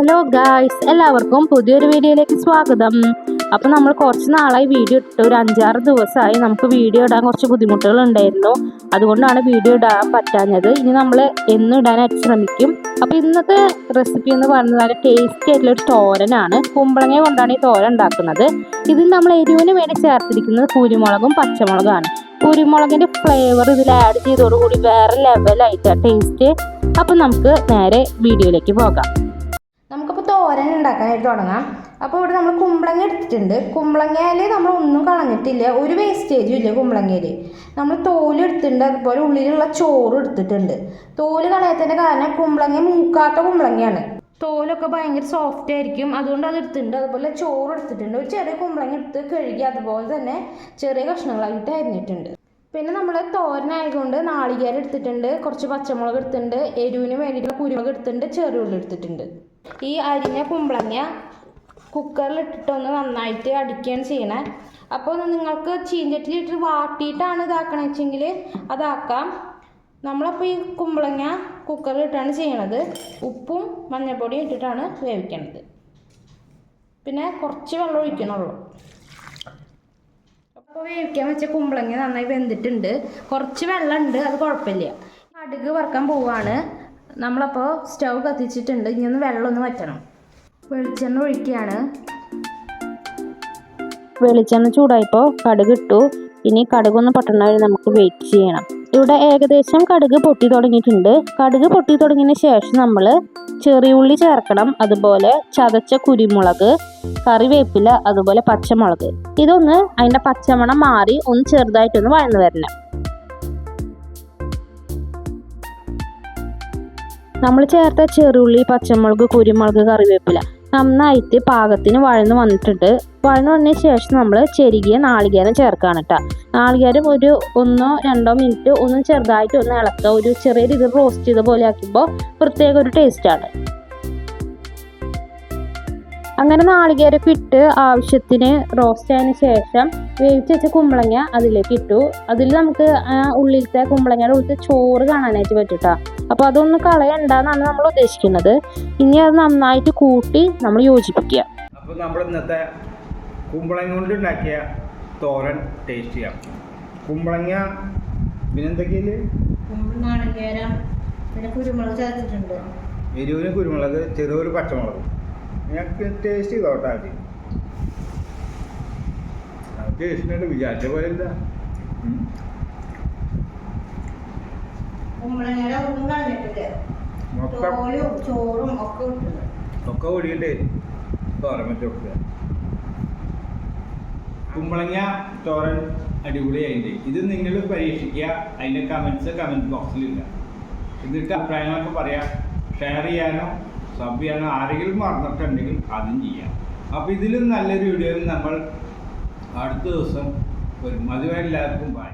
Hello guys എല്ലാവർക്കും പുതിയൊരു വീഡിയോയിലേക്ക് സ്വാഗതം. അപ്പോൾ നമ്മൾ കുറച്ച് നാളായി വീഡിയോ ഇട്ട് ഒരു അഞ്ചാറ് ദിവസമായി നമുക്ക് വീഡിയോ ഇടാൻ കുറച്ച് ബുദ്ധിമുട്ടുകൾ ഉണ്ടായിരുന്നു അതുകൊണ്ടാണ് വീഡിയോ ഇടാൻ പറ്റാഞ്ഞത്. ഇനി നമ്മൾ എന്നും ഇടാനായിട്ട് ശ്രമിക്കും അപ്പോൾ ഇന്നത്തെ റെസിപ്പി എന്ന് പറയുന്നത് നല്ല ടേസ്റ്റി ആയിട്ടുള്ള ഒരു തോരനാണ്. കുമ്പളങ്ങ കൊണ്ടാണ് ഈ തോരൻ ഉണ്ടാക്കുന്നത്. ഇതിൽ നമ്മൾ എരിവിന് വേണ്ടി ചേർത്തിരിക്കുന്നത് കുരുമുളകും പച്ചമുളകാണ്. കുരുമുളകിന്റെ ഫ്ലേവർ ഇതിൽ ആഡ് ചെയ്തതോടുകൂടി വേറെ ലെവലായിട്ടാണ് ടേസ്റ്റ് അപ്പം നമുക്ക് നേരെ വീഡിയോയിലേക്ക് പോകാം. ഉണ്ടാക്കാനായിട്ട് തുടങ്ങാം. അപ്പോൾ ഇവിടെ നമ്മൾ കുമ്പളങ്ങ എടുത്തിട്ടുണ്ട്. കുമ്പളങ്ങയിൽ നമ്മൾ ഒന്നും കളഞ്ഞിട്ടില്ല. ഒരു വേസ്റ്റേജും ഇല്ല കുമ്പളങ്ങയിൽ നമ്മൾ തോൽ എടുത്തിട്ടുണ്ട്. അതുപോലെ ഉള്ളിലുള്ള ചോറ് എടുത്തിട്ടുണ്ട്. തോൽ കളയാത്തതിന്റെ കാരണം കുമ്പളങ്ങ മൂക്കാത്ത കുമ്പളങ്ങയാണ്. തോലൊക്കെ ഭയങ്കര സോഫ്റ്റ് ആയിരിക്കും. അതുകൊണ്ട് അത് എടുത്തിട്ടുണ്ട്. അതുപോലെ ചോറ് എടുത്തിട്ടുണ്ട്. ഒരു ചെറിയ കുമ്പളങ്ങ എടുത്ത് കഴുകി അതുപോലെ തന്നെ ചെറിയ കഷ്ണങ്ങളായിട്ട് അരിഞ്ഞിട്ടുണ്ട്. പിന്നെ നമ്മൾ തോരനായതുകൊണ്ട് നാളികേരം എടുത്തിട്ടുണ്ട് കുറച്ച് പച്ചമുളക് എടുത്തിട്ടുണ്ട് എരിവിന് വേണ്ടിയിട്ടുള്ള കുരുമുളക് എടുത്തിട്ടുണ്ട് ചെറുള്ളി എടുത്തിട്ടുണ്ട്. ഈ അരിഞ്ഞ കുമ്പളങ്ങ കുക്കറിൽ ഇട്ടിട്ടൊന്ന് നന്നായിട്ട് അടിക്കുകയാണ് ചെയ്യണേ. അപ്പോൾ നിങ്ങൾക്ക് ചീഞ്ചട്ടിലിട്ട് വാട്ടിയിട്ടാണ് ഇതാക്കണ വെച്ചെങ്കിൽ അതാക്കാം. നമ്മളപ്പോൾ ഈ കുമ്പളങ്ങ കുക്കറിൽ ഇട്ടാണ് ചെയ്യണത്. ഉപ്പും മഞ്ഞൾപ്പൊടിയും ഇട്ടിട്ടാണ് വേവിക്കണത്. പിന്നെ കുറച്ച് വെള്ളം ഒഴിക്കണുള്ളൂ. അപ്പോൾ വേവിക്കാൻ വെച്ച കുമ്പളങ്ങ നന്നായി വെന്തിട്ടുണ്ട്. കുറച്ച് വെള്ളമുണ്ട് അത് കുഴപ്പമില്ല. കടുക് വറക്കാൻ പോവാണ്. നമ്മളപ്പോൾ സ്റ്റൗ കത്തിച്ചിട്ടുണ്ട് ഇനി ഒന്ന് വെള്ളം ഒന്ന് വറ്റണം. വെളിച്ചെണ്ണ ഒഴിക്കുകയാണ്. വെളിച്ചെണ്ണ ചൂടായപ്പോൾ കടുക് ഇട്ടു. ഇനി കടുകൊന്ന് പൊട്ടണ വരെ നമുക്ക് വെയിറ്റ് ചെയ്യണം. ഇവിടെ ഏകദേശം കടുക് പൊട്ടി തുടങ്ങിയിട്ടുണ്ട്. കടുക് പൊട്ടി തുടങ്ങിയതിന് ശേഷം നമ്മൾ ചെറിയ ഉള്ളി ചേർക്കണം അതുപോലെ ചതച്ച കുരുമുളക് കറിവേപ്പില അതുപോലെ പച്ചമുളക്. ഇതൊന്ന് അതിന്റെ പച്ചമണം മാറി ഒന്ന് ചെറുതായിട്ടൊന്ന് വഴന്നു വരണം. നമ്മൾ ചേർത്ത ചെറുള്ളി പച്ചമുളക് കുരുമുളക് കറിവേപ്പില നന്നായിട്ട് പാകത്തിന് വഴന്ന് വന്നിട്ടുണ്ട്. വഴന്ന് വന്നതിന് ശേഷം നമ്മൾ ചെരുകിയ നാളികേരം ചേർക്കുകയാണ് കേട്ടോ നാളികേരം ഒരു ഒന്നോ രണ്ടോ മിനിറ്റ് ഒന്ന് ചെറുതായിട്ട് ഒന്ന് ഇളക്കുക. ഒരു ചെറിയ രീതിയിൽ റോസ്റ്റ് ചെയ്ത പോലെ ആക്കുമ്പോൾ പ്രത്യേക ഒരു ടേസ്റ്റാണ് അങ്ങനെ നാളികേരൊക്കെ ഇട്ട് ആവശ്യത്തിന് റോസ്റ്റ് ആയതിനു ശേഷം വേവിച്ച് വെച്ച കുമ്പളങ്ങ അതിലേക്ക് ഇട്ടു. അതിൽ നമുക്ക് ഉള്ളിലത്തെ കുമ്പളങ്ങയുടെ ഉള്ളിലത്തെ ചോറ് കാണാനായിട്ട് പറ്റും കേട്ടോ അപ്പോൾ അതൊന്ന് കളയണ്ടെന്നാണ് നമ്മൾ ഉദ്ദേശിക്കുന്നത്. ഇനി അത് നന്നായിട്ട് കൂട്ടി നമ്മൾ യോജിപ്പിക്കുക. അപ്പോൾ നമ്മൾ ഇന്നത്തെ കുമ്പളങ്ങ കൊണ്ട് ഉണ്ടാക്കിയ തോരൻ ടേസ്റ്റ് ചെയ്യാം. കുമ്പളങ്ങ പിന്നെന്തൊക്കെയിൽ പിന്നെ കുരുമുളക് ചേർത്തിട്ടുണ്ട്. എരിവിന് കുരുമുളക് ചെറിയൊരു പച്ചമുളക്. ഞങ്ങൾക്ക് ടേസ്റ്റ് ചെയ്തോട്ടെ ആദ്യം. ടേസ്റ്റിനായിട്ട് വിചാരിച്ച പോലെ ഇല്ല. കുമ്പളങ്ങയുടെ ഒന്നും കളഞ്ഞിട്ടില്ല? മൊത്തം? തോലും ചോറും ഒക്കെ ഇട്ടുണ്ട് ഒക്കെ ഓടിയിട്ട് തോരൻ വെച്ച് കൊടുക്കുക കുമ്പളങ്ങ തോരൻ അടിപൊളിയായിട്ട് ഇത് നിങ്ങൾ പരീക്ഷിക്കുക. അതിന്റെ കമൻസ് കമന്റ് ബോക്സിലില്ല എന്നിട്ട് അഭിപ്രായങ്ങളൊക്കെ പറയാം. ഷെയർ ചെയ്യാനോ സബ് ചെയ്യാനോ ആരെങ്കിലും മറന്നിട്ടുണ്ടെങ്കിൽ അതും ചെയ്യാം. അപ്പോൾ ഇതിലും നല്ലൊരു വീഡിയോ നമ്മൾ അടുത്ത ദിവസം വരും. അതുവരെ എല്ലാവർക്കും ബൈ